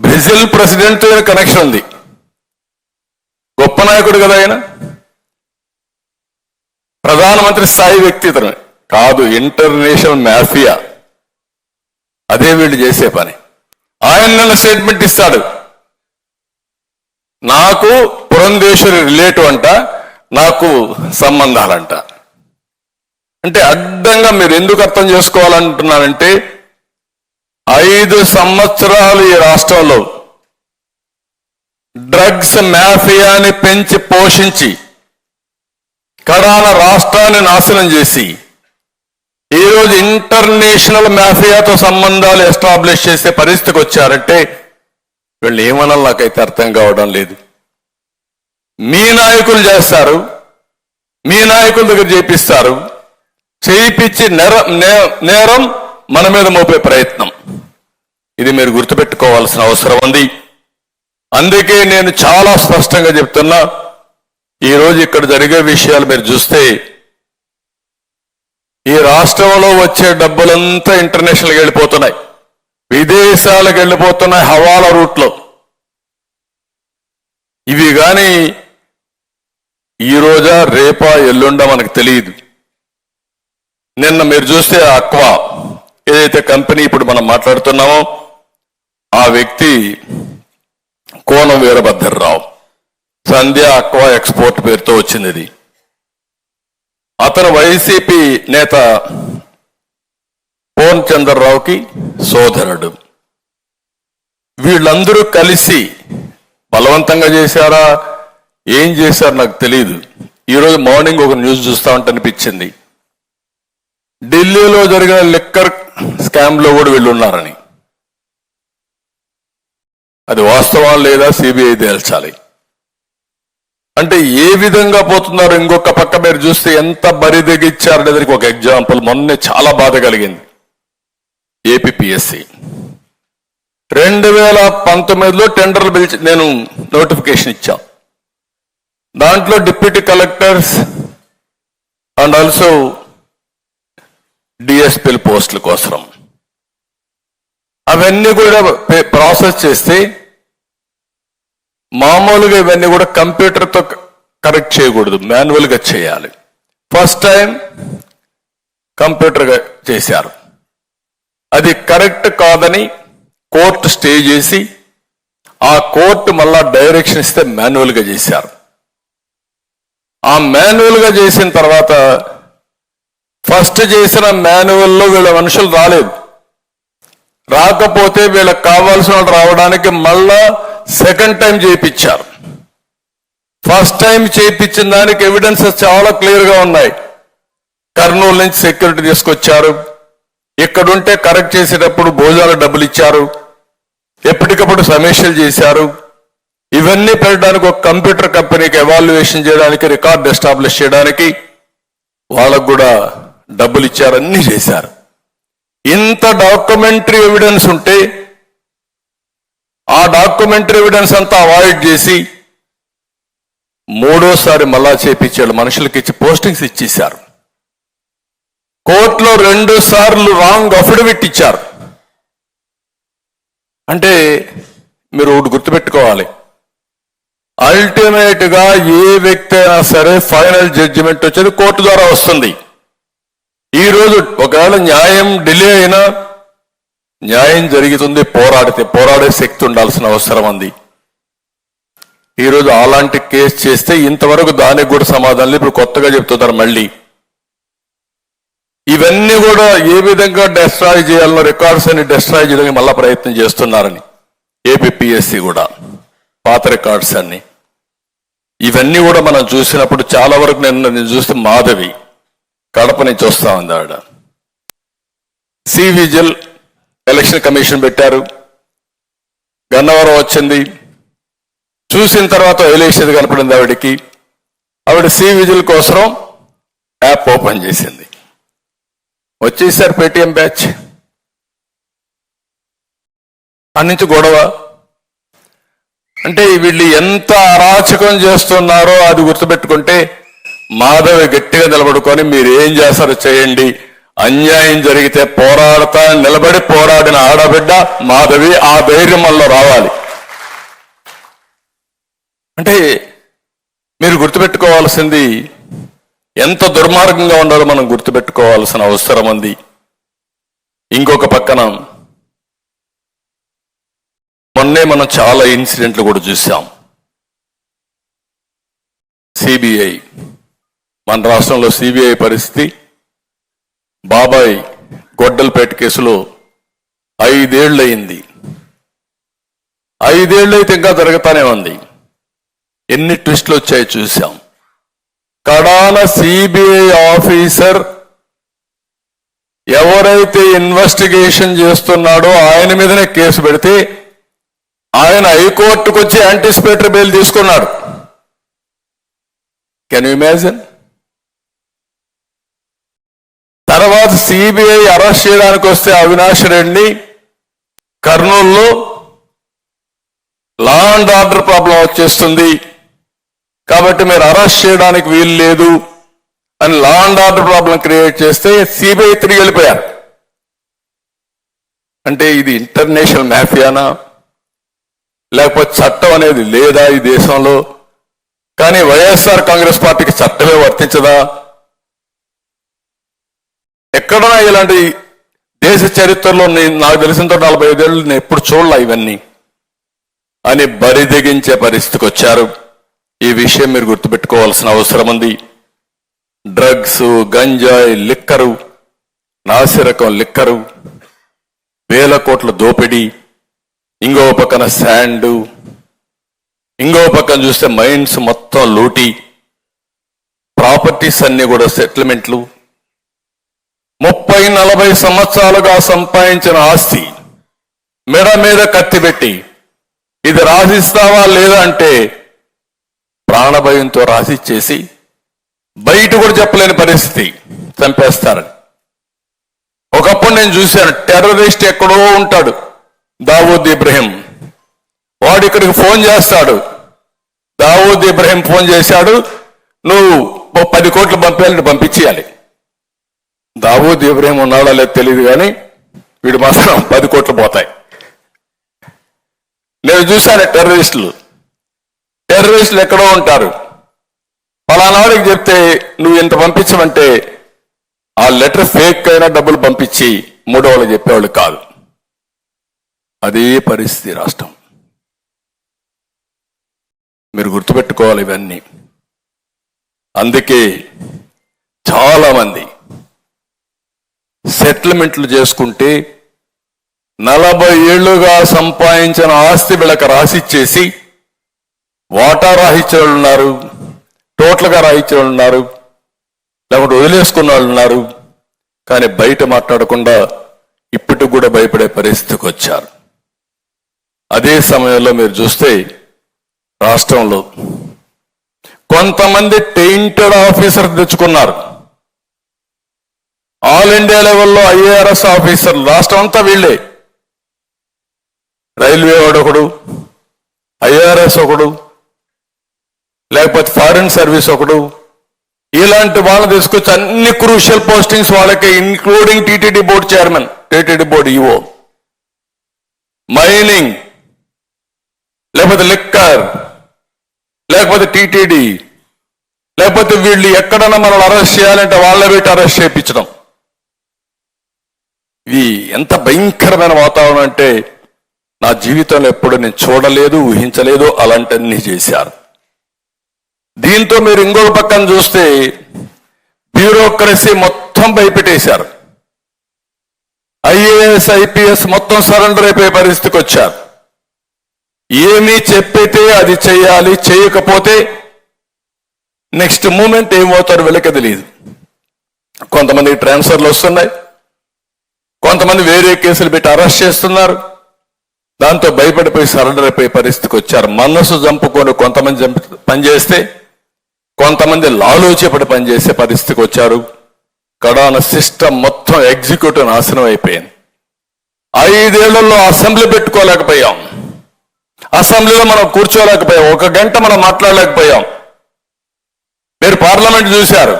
Brazil president connection ఉంది. గొప్ప నాయకుడు కదా ఆయన. ప్రధానమంత్రి స్థాయి వ్యక్తి ఇతను. కాదు ఇంటర్నేషనల్ మాఫియా అదే వీళ్ళు చేసే పని. ఆయన నన్ను స్టేట్మెంట్ ఇస్తాడు. నాకు పురంధేశ్వరి రిలేటివ్ అంట నాకు సంబంధాలంట. అంటే అడ్డంగా మీరు ఎందుకు అర్థం చేసుకోవాలంటున్నానంటే ఐదు సంవత్సరాలు ఈ రాష్ట్రంలో డ్రగ్స్ మాఫియాని పెంచి పోషించి కడాన రాష్ట్రాన్ని నాశనం చేసి ఈరోజు ఇంటర్నేషనల్ మాఫియాతో సంబంధాలు ఎస్టాబ్లిష్ చేసే పరిస్థితికి వచ్చారంటే వీళ్ళు ఏమనాలి నాకైతే అర్థం కావడం లేదు. మీ నాయకులు చేస్తారు మీ నాయకుల దగ్గర చేపిస్తారు చేయించి నేర నేరం మన మీద మోపే ప్రయత్నం. ఇది మీరు గుర్తుపెట్టుకోవాల్సిన అవసరం ఉంది. అందుకే నేను చాలా స్పష్టంగా చెప్తున్నా ఈరోజు ఇక్కడ జరిగే విషయాలు మీరు చూస్తే ఈ రాష్ట్రంలో వచ్చే డబ్బులంతా ఇంటర్నేషనల్కి వెళ్ళిపోతున్నాయి. విదేశాలకు వెళ్ళిపోతున్నాయి హవాలా రూట్లో. ఇవి కానీ ఈ రోజా రేపా ఎల్లుండా మనకు తెలియదు. నిన్న మీరు చూస్తే అక్వా ఏదైతే కంపెనీ ఇప్పుడు మనం మాట్లాడుతున్నామో ఆ వ్యక్తి కోనం వీరభద్రరావు. సంధ్య అక్వా ఎక్స్పోర్ట్ పేరుతో వచ్చింది ఇది అతను వైసీపీ నేత పోన్ చంద్రరావుకి సోదరుడు. వీళ్ళందరూ కలిసి బలవంతంగా చేశారా? ఏం చేశారు నాకు తెలియదు ఈరోజు మార్నింగ్ ఒక న్యూస్ చూస్తా ఉంటే అనిపించింది. ఢిల్లీలో జరిగిన లిక్కర్ స్కామ్లో కూడా వీళ్ళు ఉన్నారని. అది వాస్తవం లేదా సిబిఐ తేల్చాలి. అంటే ఏ విధంగా పోతున్నారు? ఇంకొక పక్క మీరు చూస్తే ఎంత బరి తెగిచ్చారనే దానికి ఒక ఎగ్జాంపుల్. మొన్నే చాలా బాధ కలిగింది. ఏపీఎస్సి రెండు వేల పంతొమ్మిదిలో టెండర్లు పిలిచి నేను నోటిఫికేషన్ ఇచ్చాం. దాంట్లో డిప్యూటీ కలెక్టర్స్ అండ్ ఆల్సో డిఎస్పీల పోస్టుల కోసం అవన్నీ కూడా ప్రాసెస్ చేస్తే మామూలుగా ఇవన్నీ కూడా కంప్యూటర్తో కరెక్ట్ చేయకూడదు. మాన్యువల్గా చేయాలి. ఫస్ట్ టైం కంప్యూటర్గా చేశారు. అది కరెక్ట్ కాదని కోర్టు స్టే చేసి ఆ కోర్టు మళ్ళా డైరెక్షన్ ఇస్తే మాన్యువల్గా చేశారు. ఆ మాన్యువల్గా చేసిన తర్వాత ఫస్ట్ చేసిన మాన్యువల్లో వీళ్ళ మనుషులు రాలేదు. రాకపోతే వీళ్ళకి కావాల్సిన వాళ్ళు రావడానికి మళ్ళా సెకండ్ టైం చేయించారు. ఫస్ట్ టైం చేయించిన దానికి ఎవిడెన్సెస్ చాలా క్లియర్గా ఉన్నాయి. కర్నూలు నుంచి సెక్యూరిటీ తీసుకొచ్చారు. ఇక్కడుంటే కరెక్ట్ చేసేటప్పుడు భోజనాలు డబ్బులు ఇచ్చారు. ఎప్పటికప్పుడు సమీక్షలు చేశారు. ఇవన్నీ పెట్టడానికి ఒక కంప్యూటర్ కంపెనీకి ఎవాల్యుయేషన్ చేయడానికి రికార్డ్ ఎస్టాబ్లిష్ చేయడానికి వాళ్ళకు కూడా డబ్బులు ఇచ్చారు అన్ని చేశారు. ఇంత డాక్యుమెంటరీ ఎవిడెన్స్ ఉంటే ఆ డాక్యుమెంటరీ ఎవిడెన్స్ అంతా అవాయిడ్ చేసి మూడోసారి మళ్ళా చేపించాడు. మనుషులకి ఇచ్చి పోస్టింగ్స్ ఇచ్చేశారు. కోర్టులో రెండు సార్లు రాంగ్ అఫిడవిట్ ఇచ్చారు. అంటే మీరు ఒకటి గుర్తుపెట్టుకోవాలి. అల్టిమేట్గా ఏ వ్యక్తి అయినా సరే ఫైనల్ జడ్జిమెంట్ వచ్చేది కోర్టు ద్వారా వస్తుంది. ఈరోజు ఒకవేళ న్యాయం డిలే అయినా న్యాయం జరుగుతుంది పోరాడితే పోరాడే శక్తి ఉండాల్సిన అవసరం ఉంది. ఈరోజు అలాంటి కేసు చేస్తే ఇంతవరకు దానికి కూడా సమాధానం లేదు. ఇప్పుడు కొత్తగా చెప్తున్నారు మళ్ళీ. ఇవన్నీ కూడా ఏ విధంగా డెస్ట్రాయ్ చేయాలనో రికార్డ్స్ అన్ని డెస్ట్రాయ్ చేయడానికి మళ్ళా ప్రయత్నం చేస్తున్నారని. ఏపీఎస్సి కూడా పాత రికార్డ్స్ అన్ని. ఇవన్నీ కూడా మనం చూసినప్పుడు చాలా వరకు నేను నేను చూస్తే మాధవి. కడప నుంచి వస్తా ఉంది ఆవిడ. సి విజిల్ ఎలక్షన్ కమిషన్ పెట్టారు. గన్నవరం వచ్చింది. చూసిన తర్వాత ఎలేషన్ కనపడింది ఆవిడకి. ఆవిడ సి విజిల్ కోసం యాప్ ఓపెన్ చేసింది. వచ్చేసారు పేటిఎం బ్యాచ్ నుంచి గొడవ. అంటే వీళ్ళు ఎంత అరాచకం చేస్తున్నారో అది గుర్తుపెట్టుకుంటే మాధవి గట్టిగా నిలబడుకొని మీరు ఏం చేస్తారో చేయండి. అన్యాయం జరిగితే పోరాడతా నిలబడి పోరాడిన ఆడబిడ్డ మాధవి ఆ ధైర్యం మనలో రావాలి. అంటే మీరు గుర్తుపెట్టుకోవాల్సింది ఎంత దుర్మార్గంగా ఉండాలో మనం గుర్తుపెట్టుకోవాల్సిన అవసరం ఉంది. ఇంకొక పక్కన మొన్నే మనం చాలా ఇన్సిడెంట్లు కూడా చూసాం సిబిఐ మన రాష్ట్రంలో సిబిఐ పరిస్థితి బాబాయ్ గొడ్డలపేట కేసులో ఐదేళ్ళయింది. ఐదేళ్ళు అయితే ఇంకా జరుగుతానే ఉంది. ఎన్ని ట్విస్టులు వచ్చాయి చూసాం కడాల సిబిఐ ఆఫీసర్ ఎవరైతే ఇన్వెస్టిగేషన్ చేస్తున్నాడో ఆయన మీదనే కేసు పెడితే ఆయన హైకోర్టుకు వచ్చి యాంటిసిపేటరీ బెయిల్ తీసుకున్నాడు. కెన్ యూ ఇమాజిన్ తర్వాత సిబిఐ అరెస్ట్ చేయడానికి వస్తే అవినాష్ రెడ్డి కర్నూలులో లా అండ్ ఆర్డర్ ప్రాబ్లం వచ్చేస్తుంది. కాబట్టి మీరు అరెస్ట్ చేయడానికి వీలు లేదు అని law and order problem create చేస్తే సిబిఐ తిరిగి వెళ్ళిపోయారు. అంటే ఇది ఇంటర్నేషనల్ మాఫియానా లేకపోతే చట్టం అనేది లేదా ఈ దేశంలో? కానీ వైఎస్ఆర్ కాంగ్రెస్ పార్టీకి చట్టమే వర్తించదా? ఎక్కడన్నా ఇలాంటి దేశ చరిత్రలో నేను నాకు తెలిసినంత నలభై ఐదేళ్ళు నేను ఎప్పుడు చూడలే ఇవన్నీ. అని బరిదిగించే పరిస్థితికి వచ్చారు. ఈ విషయం మీరు గుర్తుపెట్టుకోవాల్సిన అవసరం ఉంది. డ్రగ్స్ గంజాయి లిక్కరు నాసిరకం లిక్కరు వేల కోట్ల దోపిడీ ఇంకో పక్కన శాండ్ ఇంకో పక్కన చూస్తే మైండ్స్ మొత్తం లూటీ ప్రాపర్టీస్ అన్నీ కూడా సెటిల్మెంట్లు ముప్పై నలభై సంవత్సరాలుగా సంపాదించిన ఆస్తి మెడ మీద కత్తిపెట్టి ఇది రాసిస్తావా లేదా అంటే ప్రాణభయంతో రాసిచ్చేసి బయట కూడా చెప్పలేని పరిస్థితి చంపేస్తారని. ఒకప్పుడు నేను చూశాను టెర్రరిస్ట్ ఎక్కడో ఉంటాడు దావూద్ ఇబ్రహీం. వాడు ఇక్కడికి ఫోన్ చేస్తాడు. దావూద్ ఇబ్రహీం ఫోన్ చేశాడు నువ్వు పది కోట్లు పంపేయాలంటే పంపించేయాలి. దావూద్ ఇబ్రహీం ఉన్నాడో లేదో తెలియదు కానీ వీడు మాత్రం పది కోట్లు పోతాయి. నేను చూశాను టెర్రరిస్టులు. టెర్రరిస్టులు ఎక్కడో ఉంటారు. పలానాడికి చెప్తే నువ్వు ఇంత పంపించమంటే ఆ లెటర్ ఫేక్ అయినా డబ్బులు పంపించి మూడో వాళ్ళు చెప్పేవాళ్ళు కాదు. అదే పరిస్థితి రాష్ట్రం. మీరు గుర్తుపెట్టుకోవాలి ఇవన్నీ. అందుకే చాలామంది సెటిల్మెంట్లు చేసుకుంటే నలభై ఏళ్ళుగా సంపాదించిన ఆస్తి వీళ్ళకి రాసిచ్చేసి వాటా రాహించిన వాళ్ళు ఉన్నారు టోటల్గా రాయించే వాళ్ళు ఉన్నారు లేకుంటే వదిలేసుకున్న వాళ్ళు ఉన్నారు. కానీ బయట మాట్లాడకుండా ఇప్పటికి కూడా భయపడే పరిస్థితికి వచ్చారు. అదే సమయంలో మీరు చూస్తే రాష్ట్రంలో కొంతమంది టెయింటెడ్ ఆఫీసర్ తెచ్చుకున్నారు. ఆల్ ఇండియా లెవెల్లో ఐఏఆర్ఎస్ ఆఫీసర్లు రాష్ట్రం అంతా వీళ్ళే. రైల్వే వాడు ఒకడు ఐఆర్ఎస్ ఒకడు లేకపోతే ఫారిన్ సర్వీస్ ఒకడు. ఇలాంటి వాళ్ళని తీసుకొచ్చి అన్ని క్రూషియల్ పోస్టింగ్స్ వాళ్ళకి including TTD board chairman TTD board EO. Mining లేకపోతే లిక్కర్ లేకపోతే టీటీడీ లేకపోతే వీళ్ళు ఎక్కడన్నా మనల్ని అరెస్ట్ చేయాలంటే వాళ్ళ పెట్టి అరెస్ట్ చేయించడం. ఇది ఎంత భయంకరమైన వాతావరణం అంటే నా జీవితంలో ఎప్పుడు నేను చూడలేదు ఊహించలేదు అలాంటివన్నీ చేశారు. దీంతో మీరు ఇంకొక పక్కన చూస్తే బ్యూరోక్రసీ మొత్తం భయపెట్టేశారు. ఐఏఎస్ ఐపీఎస్ మొత్తం సరెండర్ అయిపోయే పరిస్థితికి వచ్చారు. ఏమీ చెప్పితే అది చేయాలి చేయకపోతే నెక్స్ట్ మూమెంట్ ఏమవుతారు వీళ్ళకి తెలియదు కొంతమంది ట్రాన్స్ఫర్లు వస్తున్నాయి. కొంతమంది వేరే కేసులు పెట్టి అరెస్ట్ చేస్తున్నారు. దాంతో భయపడిపోయి సరెండర్ అయిపోయే పరిస్థితికి వచ్చారు. మనసు చంపుకొని కొంతమంది చంపి పనిచేస్తే కొంతమంది లాలోచేపడి పనిచేసే పరిస్థితికి వచ్చారు. కడాన సిస్టమ్ మొత్తం ఎగ్జిక్యూటివ్ నాశనం అయిపోయింది. ఐదేళ్ళలో అసెంబ్లీ పెట్టుకోలేకపోయాం. అసెంబ్లీలో మనం కూర్చోలేకపోయాం. ఒక గంట మనం మాట్లాడలేకపోయాం. మీరు పార్లమెంట్ చూశారు.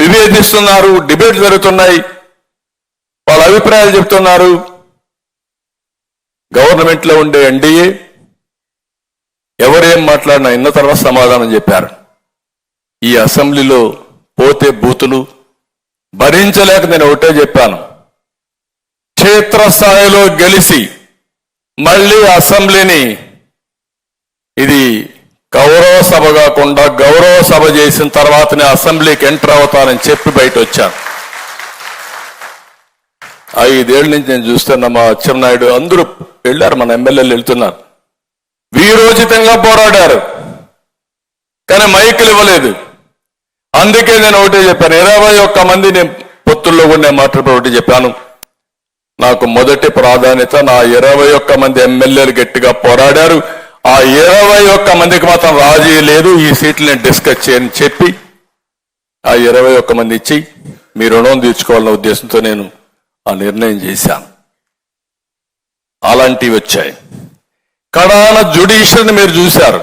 విభేదిస్తున్నారు డిబేట్ జరుగుతున్నాయి. వాళ్ళ అభిప్రాయాలు చెప్తున్నారు. గవర్నమెంట్లో ఉండే ఎన్డీఏ ఎవరేం మాట్లాడినా ఇన్న తర్వాత సమాధానం చెప్పారు. ఈ అసెంబ్లీలో పోతే బూతులు భరించలేక నేను ఒకటే చెప్పాను. క్షేత్రస్థాయిలో గెలిచి మళ్ళీ అసెంబ్లీని ఇది గౌరవ సభ కాకుండా గౌరవ సభ చేసిన తర్వాతనే అసెంబ్లీకి ఎంటర్ అవుతానని చెప్పి బయట వచ్చాను ఐదేళ్ళ నుంచి నేను చూస్తున్నా మా అచ్చెన్నాయుడు అందరూ వెళ్ళారు మన ఎమ్మెల్యేలు వెళ్తున్నారు. వీరోచితంగా పోరాడారు. కానీ మైకులు ఇవ్వలేదు. అందుకే నేను ఒకటే చెప్పాను ఇరవై ఒక్క మంది నేను పొత్తుల్లో కూడా నేను మాట్లాడే ఒకటి చెప్పాను. నాకు మొదటి ప్రాధాన్యత నా ఇరవై ఒక్క మంది ఎమ్మెల్యేలు గట్టిగా పోరాడారు. ఆ ఇరవై ఒక్క మందికి మాత్రం రాజీ లేదు. ఈ సీట్లు నేను డిస్కస్ చేయని చెప్పి ఆ ఇరవై ఒక్క మంది ఇచ్చి మీ రుణం తీర్చుకోవాలన్న ఉద్దేశంతో నేను ఆ నిర్ణయం చేశాను. అలాంటివి వచ్చాయి. కడాన జుడిషియర్ని మీరు చూశారు.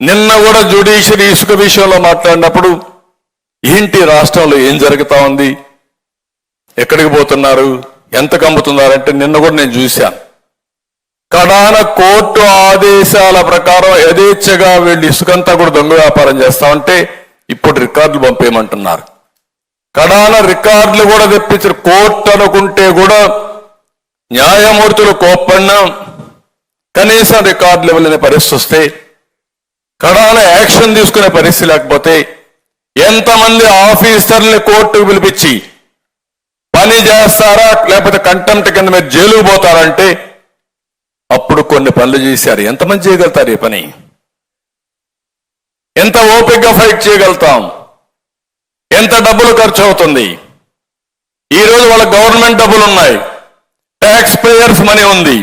నిన్న కూడా జుడిషియరీ ఇసుక విషయంలో మాట్లాడినప్పుడు ఏంటి రాష్ట్రంలో ఏం జరుగుతా ఉంది? ఎక్కడికి పోతున్నారు? ఎంత కమ్ముతున్నారంటే నిన్న కూడా నేను చూశాను. కడాన కోర్టు ఆదేశాల ప్రకారం యథేచ్ఛగా వీళ్ళు ఇసుకంతా కూడా దొంగ వ్యాపారం చేస్తామంటే ఇప్పుడు రికార్డులు పంపేయమంటున్నారు. కడాన రికార్డులు కూడా తెప్పించారు. కోర్టు అనుకుంటే కూడా న్యాయమూర్తులు కోప్పడినా కనీసం రికార్డులు ఇవ్వలేని పరిస్థితి వస్తే కడాన యాక్షన్ తీసుకునే పరిస్థితి లేకపోతే ఎంతమంది ఆఫీసర్ని కోర్టుకు పిలిపించి పని చేస్తారా లేకపోతే కంటెంప్ట్ కింద మీరు జైలుకు పోతారంటే అప్పుడు కొన్ని పనులు చేశారు. ఎంతమంది చేయగలుగుతారు ఈ పని? ఎంత ఓపికగా ఫైట్ చేయగలుగుతాం? ఎంత డబ్బులు ఖర్చు అవుతుంది? ఈ రోజు వాళ్ళ గవర్నమెంట్ డబ్బులు ఉన్నాయి ట్యాక్స్ పేయర్స్ మనీ ఉంది.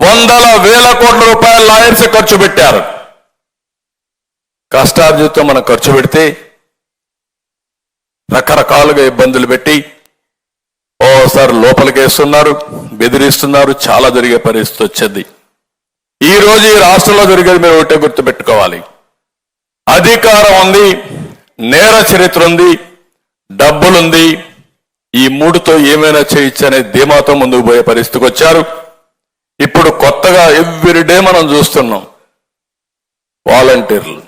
వందల వేల కోట్ల రూపాయల లాయర్స్ ఖర్చు పెట్టారు. కష్టార్జితం మనం ఖర్చు పెడితే రకరకాలుగా ఇబ్బందులు పెట్టి ఓసారి లోపలికి వేస్తున్నారు బెదిరిస్తున్నారు చాలా జరిగే పరిస్థితి వచ్చింది. ఈ రోజు ఈ రాష్ట్రంలో జరిగేది మీరు ఒకటే గుర్తు పెట్టుకోవాలి అధికారం ఉంది నేర చరిత్ర ఉంది డబ్బులుంది ఈ మూడుతో ఏమైనా చేయొచ్చు అనే ధీమాతో ముందుకు పోయే పరిస్థితికి వచ్చారు. ఇప్పుడు కొత్తగా ఎవ్రీడే మనం చూస్తున్నాం వాలంటీర్లు.